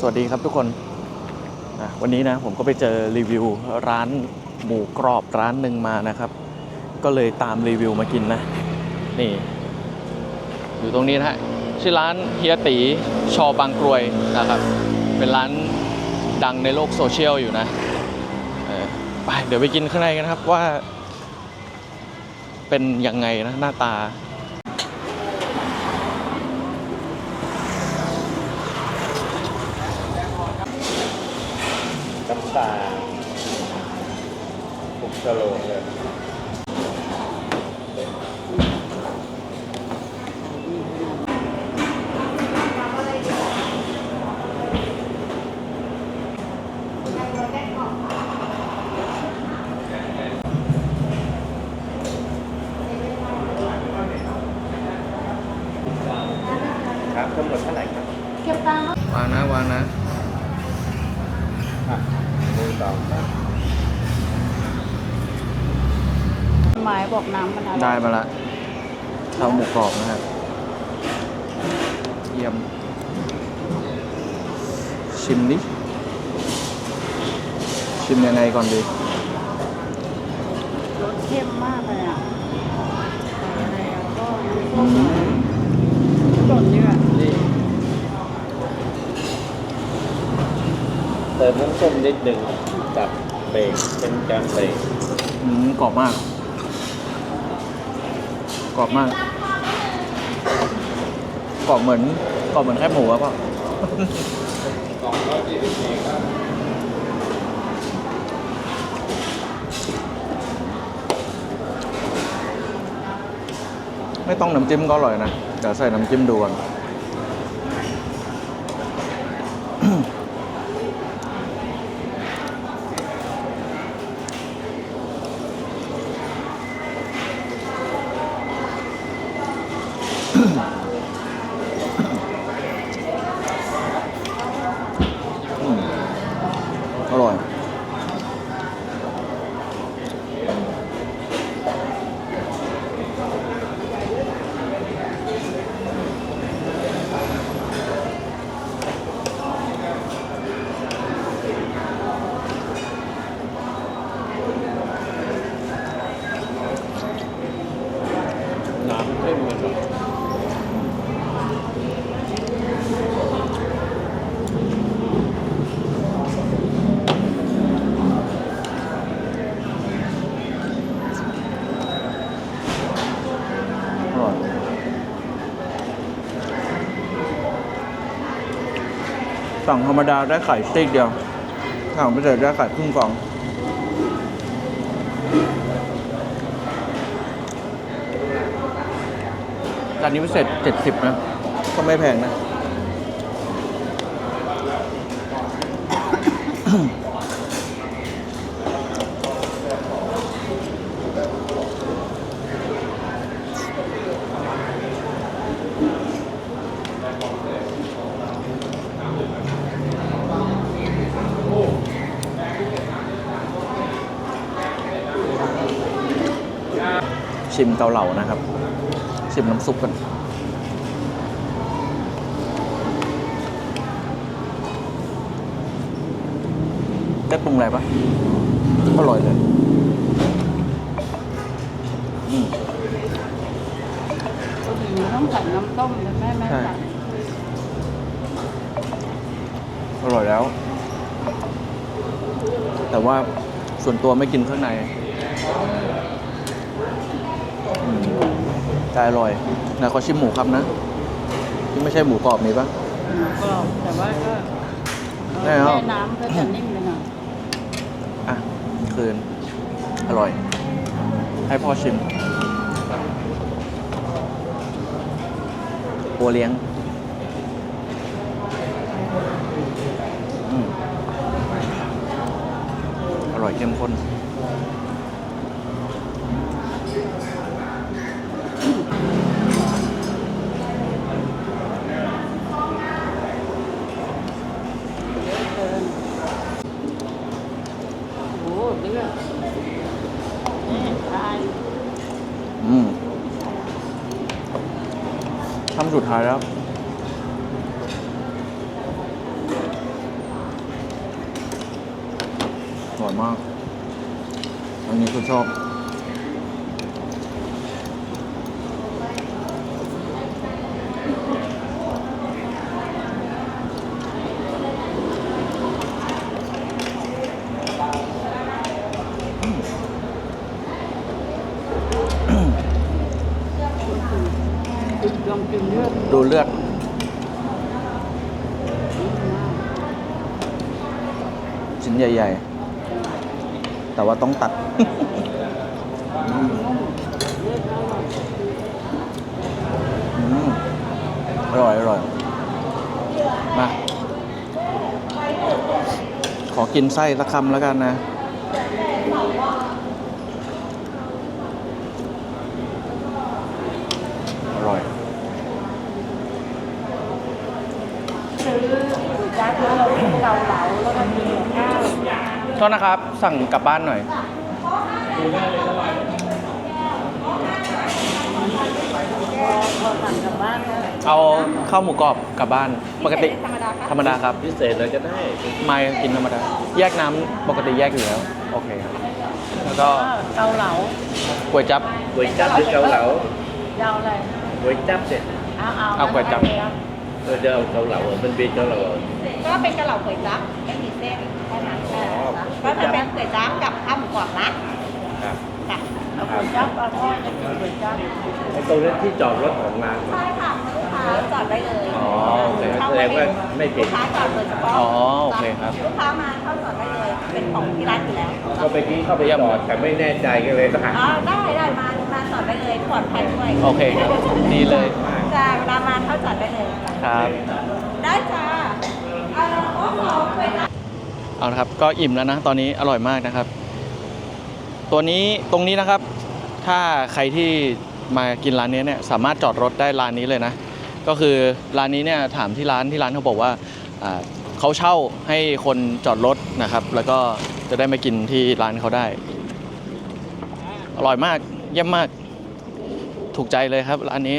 สวัสดีครับทุกคนอะวันนี้นะผมก็ไปเจอรีวิวร้านหมูกรอบร้านหนึ่งมานะครับ ก็เลยตามรีวิวมากินนะ นี่ อยู่ตรงนี้นะฮะชื่อร้านเฮียตีชอบางกรวยนะครับ เป็นร้านดังในโลกโซเชียลอยู่นะไปเดี๋ยวไปกินข้างในกันครับว่า เป็นยังไงนะหน้าตา น้ำตาปุก สโลงเลยครับทั้งหมดเท่าไหร่ครับ เก็บตังค์วางนะ วางนะอะหนึ่งสองสาม หมายบอกน้ำมันอะไรได้มาละข้าวหมูกรอบนะครับเยี่ยม ชิมดิชิมยังไงก่อนดีรสเข้มมากเลยอะอะไรอะก็อืมสดดีอะนี่เติมน้ำส้มนิดหนึ่งกับเบรกเป็นการเบรกอืมกรอบมาก กรอบมากกรอบเหมือนกรอบเหมือนแคบหมูอะป่ะไม่ต้องน้ำจิ้มก็อร่อยนะเดี๋ยวใส่น้ำจิ้มดูก่อน Mm-hmm. สั่งธรรมดาได้ไข่สติ๊กเดียวสั่งพิเศษได้ไข่ครึ่งกอง จานนี้พิเศษเจ็ดสิบนะ ก็ไม่แพงนะ ชิมเกาเหลานะครับ ชิมน้ำซุปกันได้ปรุงอะไรปะอร่อยเลยอืมก็ดีต้องใส่น้ำต้มแต่แม่แม่ใช่ใส่อร่อยแล้ว แต่ว่าส่วนตัวไม่กินข้างในอืม แต่อร่อยนะขอชิมหมูครับนะที่ไม่ใช่หมูกรอบมีปะหมูกรอบแต่ว่าก็ได้เหรอแม่น้ำก็จะนิ่มไปหน่อยอะคืน อร่อย ให้พ่อชิมโอเลี้ยงอืมอร่อยเข้มข้น เอืมคำสุดท้ายแล้ว อร่อยมาก อันนี้คือชอบ ลองกินเลือดดูเลือด ชิ้นใหญ่ ๆ แต่ว่าต้องตัดอืมอร่อย อร่อย มา ขอกินไส้สักคำแล้วกันนะ อร่อย ซื้อจ้าคือเราเกาเหลาแล้วก็มีข้าว โทษนะครับ สั่งกลับบ้านหน่อย พอพอสั่งกลับบ้านนะเอาข้าวหมูกรอบกลับบ้าน ปกติธรรมดาครับธรรมดาครับ พิเศษเลยก็ได้ไม่กินธรรมดา แยกน้ำปกติแยกอยู่แล้ว โอเคครับ แล้วก็เกาเหลาก๋วยจับ ก๋วยจั๊บหรือเกาเหลาเดาอะไรก๋วยจั๊บเสร็จเอาเอาเอาก๋วยจั๊บ เออเดี๋ยวเอาเกาเหลาอะมันเป็นเกาเหลาอะก็เป็นกะเหล่าก๋วยจั๊บ ไอ้ตรงนั้นที่จอดรถของร้าน ใช่ค่ะลูกค้าจอดได้เลยอ๋อโอเคเข้แสดงว่าไม่ผิลูดกค้าจอดโดยเฉพาะอ๋อโอเคครับ ลูกค้ามาเข้าจอดได้เลย เป็นของที่ร้านอยู่แล้วก็ไปกี้เข้าไปจอดแต่ไม่แน่ใจก็เลยถามอ๋อได้ได้มามาจอดได้เลยปลอดภัยด้วยโอเคครับดีเลย จ้าเวลามาเข้าจอดได้เลยครับ ได้จ้าเอาโอ้โหก๋วยจั๊บเอาละครับ ก็อิ่มแล้วนะ ตอนนี้อร่อยมากนะครับ ตัวนี้ตรงนี้นะครับ ถ้าใครที่มากินร้านนี้เนี่ยสามารถจอดรถได้ร้านนี้เลยนะ ก็คือร้านนี้เนี่ยถามที่ร้านที่ร้านเขาบอกว่าเขาเช่าให้คนจอดรถนะครับ แล้วก็จะได้มากินที่ร้านเขาได้ อร่อยมากเยี่ยมมาก ถูกใจเลยครับร้านนี้